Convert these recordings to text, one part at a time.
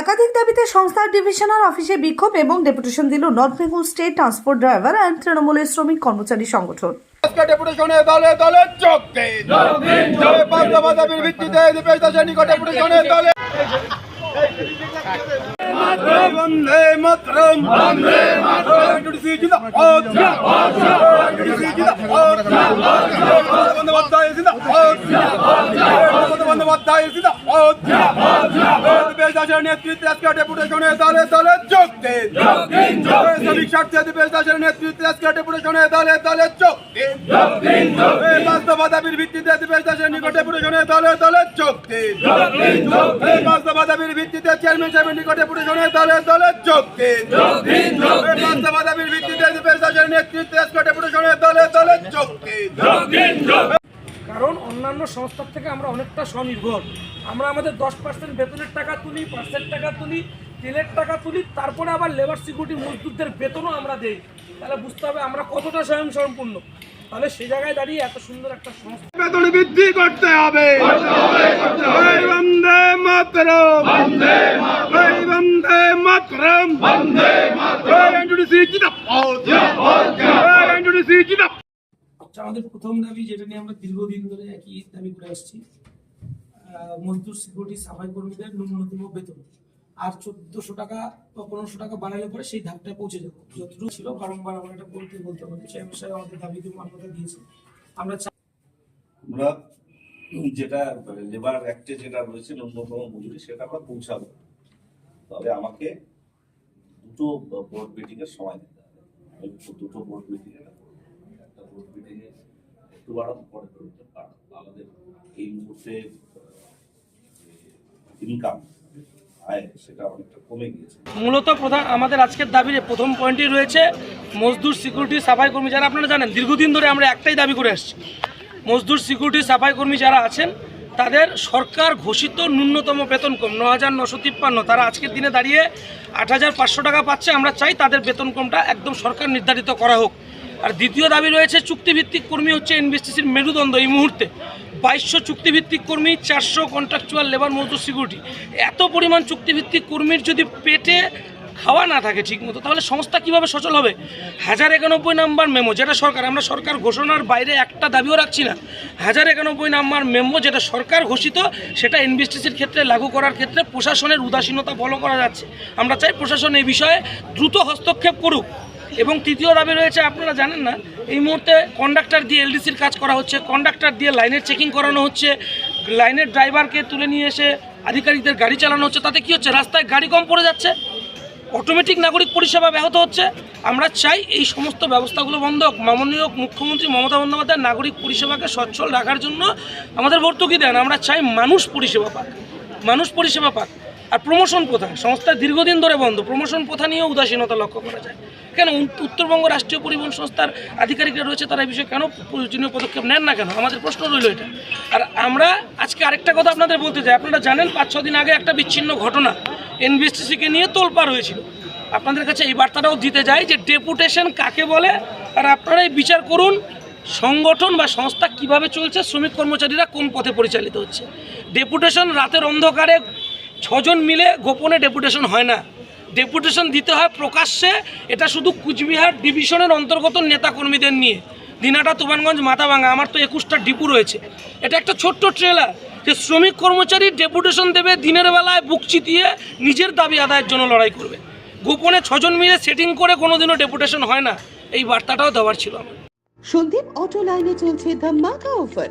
একাধিক দাবিতে সংস্থার ডিভিশনাল অফিসে বিক্ষোভ এবং ডেপুটেশন দিল north Bengal state transport driver and তৃণমূলের শ্রমিক কর্মচারী সংগঠন। আজকে ডেপুটেশনে দলে দলে যোগ দিন বাস্তবতা ভিত্তিতে দীপেশ দাসের নিকট ডেপুটেশনে দলে বন্দে মাতরম। বন্দে মাতরম। টিডিসি জিন্দাবাদ। জিন্দাবাদ টিডিসি জিন্দাবাদ। জিন্দাবাদ বন্দ্যোপাধ্যায় জিন্দাবাদ। জিন্দাবাদ বন্দ্যোপাধ্যায় জিন্দাবাদ। জিন্দাবাদ জিন্দাবাদ দীপেশ দাসের নেতৃত্বে আজকে ডেপুটেশনে দলে দলে যোগ দিন। শ্রমিক স্বার্থে দীপেশ দাসের নেতৃত্বে আজকে ডেপুটেশনে দলে দলে যোগ দিন। বাস্তবতা দাবির ভিত্তিতে দীপেশ দাসের নিকট ডেপুটেশনে দলে দলে যোগ দিন। বাস্তবতা দাবির ভিত্তিতে চেয়ারম্যান সাহেবের নিকট ডেপুটেশনে দলে দলে যোগ দিন। বাস্তবতা দাবির ভিত্তিতে দীপেশ দাসের নেতৃত্বে আজকে ডেপুটেশনে দলে দলে যোগ দিন যোগ দিন কারণ অন্যান্য সংস্থার থেকে আমরা অনেকটা স্বনির্ভর। আমরা আমাদের দশ পার্সেন্ট বেতনের টাকা তুলি পার্সেন্ট টাকা তুলি, তেলের টাকা তুলি, তারপরে আবার লেবার সিকিউরিটি মজদুরদের বেতনও আমরা দেই। তাহলে বুঝতে হবে আমরা কতটা স্বয়ংসম্পূর্ণ। তাহলে সেই জায়গায় দাঁড়িয়ে এত সুন্দর একটা সংস্থা বেতন বৃদ্ধি করতে হবে। বন্দে বন্দে জিন্দাবাদ এনডিসি জিন্দাবাদ আচ্ছা আমাদের প্রথম দাবি যেটা নিয়ে আমরা দীর্ঘদিন ধরে একই দাবি করে আসছি মজদুর সিকিউরিটি সাফাই কর্মীদের ন্যূনতম বেতন। আর চোদ্দশো টাকা বা পনেরোশো টাকা বাড়ালে পরে সেই ধাপটায় পৌঁছে যাব। যতটুকু ছিল বারংবার আমরা এটা বলতে বলতে বলতে চেয়ারম্যান সাহেব আমাদের দাবিতে মান্যতা দিয়েছে আমরা আমরা যেটা লেবার অ্যাক্টে যেটা রয়েছে ন্যূনতম মজুরি, সেটা আমরা পৌঁছাবো। তবে আমাকে দুটো বোর্ড মিটিং এর সময় দিতে হবে। দুটো বোর্ড মিটিং এর একটা বোর্ড মিটিং এ একটু পরে পারব আমাদের এই মুহূর্তে ইনকাম মূলত প্রধান, আমাদের আজকের দাবির প্রথম পয়েন্টই রয়েছে মজদুর সিকিউরিটি সাফাই কর্মী যারা, আপনারা জানেন, দীর্ঘদিন ধরে আমরা একটাই দাবি করে আসছি। মজদুর সিকিউরিটি সাফাই কর্মী যারা আছেন, তাদের সরকার ঘোষিত ন্যূনতম বেতন কম ন হাজার নশো তিপ্পান্ন। তারা আজকের দিনে দাঁড়িয়ে আট হাজার পাঁচশো টাকা পাচ্ছে। আমরা চাই তাদের বেতন কমটা একদম সরকার নির্ধারিত করা হোক। আর দ্বিতীয় দাবি রয়েছে, চুক্তিভিত্তিক কর্মী হচ্ছে এনবিএসটিসির মেরুদণ্ড এই মুহূর্তে। বাইশশো চুক্তিভিত্তিক কর্মী, চারশো কন্ট্রাকচুয়াল লেবার মজদুর সিকিউরিটি এত পরিমাণ চুক্তিভিত্তিক কর্মীর যদি পেটে খাওয়া না থাকে ঠিকমতো, তাহলে সংস্থা কীভাবে সচল হবে? হাজার একানব্বই নাম্বার মেমো যেটা সরকার, আমরা সরকার ঘোষণার বাইরে একটা দাবিও রাখছি না। হাজার একানব্বই নাম্বার মেমো যেটা সরকার ঘোষিত, সেটা এনবিএসটিসির ক্ষেত্রে লাগু করার ক্ষেত্রে প্রশাসনের উদাসীনতা ফলো করা যাচ্ছে। আমরা চাই প্রশাসন এই বিষয়ে দ্রুত হস্তক্ষেপ করুক। এবং তৃতীয় দাবি রয়েছে, আপনারা জানেন না, এই মুহূর্তে কন্ডাক্টর দিয়ে এলডিসির কাজ করা হচ্ছে কন্ডাক্টর দিয়ে লাইনের চেকিং করানো হচ্ছে লাইনের ড্রাইভারকে তুলে নিয়ে এসে আধিকারিকদের গাড়ি চালানো হচ্ছে, তাতে কি হচ্ছে, রাস্তায় গাড়ি কম পড়ে যাচ্ছে অটোমেটিক নাগরিক পরিষেবা ব্যাহত হচ্ছে, আমরা চাই এই সমস্ত ব্যবস্থাগুলো বন্ধ হোক। মাননীয় মুখ্যমন্ত্রী মমতা বন্দ্যোপাধ্যায় নাগরিক পরিষেবাকে সচ্ছল রাখার জন্য আমাদের ভর্তুকি দেন, আমরা চাই মানুষ পরিষেবা পাক, মানুষ পরিষেবা পাক। আর প্রমোশন প্রথা, সংস্থা দীর্ঘদিন ধরে বন্ধ প্রমোশন প্রথা নিয়েও উদাসীনতা লক্ষ্য করা যায়। কেন? উত- উত্তরবঙ্গ রাষ্ট্রীয় পরিবহন সংস্থার আধিকারিকরা রয়েছে, তারা এই বিষয়ে কেন প্রয়োজনীয় পদক্ষেপ নেন না কেন? আমাদের প্রশ্ন রইল এটা। আর আমরা আজকে আরেকটা কথা আপনাদের বলতে চাই। আপনারা জানেন, পাঁচ, ছ দিন আগে একটা বিচ্ছিন্ন ঘটনা এনবিএসটিসিকে নিয়ে তোলপাড় হয়েছিল আপনাদের কাছে এই বার্তাটাও দিতে যাই যে, ডেপুটেশন কাকে বলে? আর আপনারাই বিচার করুন, সংগঠন বা সংস্থা কীভাবে চলছে, শ্রমিক কর্মচারীরা কোন পথে পরিচালিত হচ্ছে। ডেপুটেশন রাতের অন্ধকারে ছজন মিলে গোপনে ডেপুটেশন হয় না। ডেপুটেশন দিতে হয় প্রকাশ্যে, এটা শুধু কুচবিহার ডিভিশনের অন্তর্গত নেতাকর্মীদের নিয়ে। দিনাটা তুফানগঞ্জ মাথাভাঙা, আমার তো একুশটা ডিপু রয়েছে। এটা একটা ছোট্ট ট্রেলার, যে শ্রমিক কর্মচারী ডেপুটেশন দেবে, দিনের বেলায় বুক চিতিয়ে নিজের দাবি আদায়ের জন্য লড়াই করবে। গোপনে ছজন মিলে সেটিং করে কোনোদিনও ডেপুটেশন হয় না। এই বার্তাটাও দেওয়ার ছিল সন্দীপ অটো লাইনে চলছে ধামাকা offer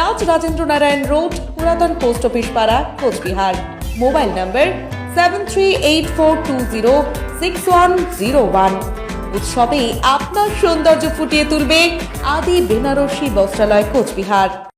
Raj Rajendra Narayan road, পুরাতন পোস্ট অফিস পাড়া, Cooch Behar. Mobile number seven three eight four two zero six one zero one উৎসবে আপনার সৌন্দর্য ফুটিয়ে তুলবে আদি বেনারসি বস্ত্রালয়, কোচবিহার।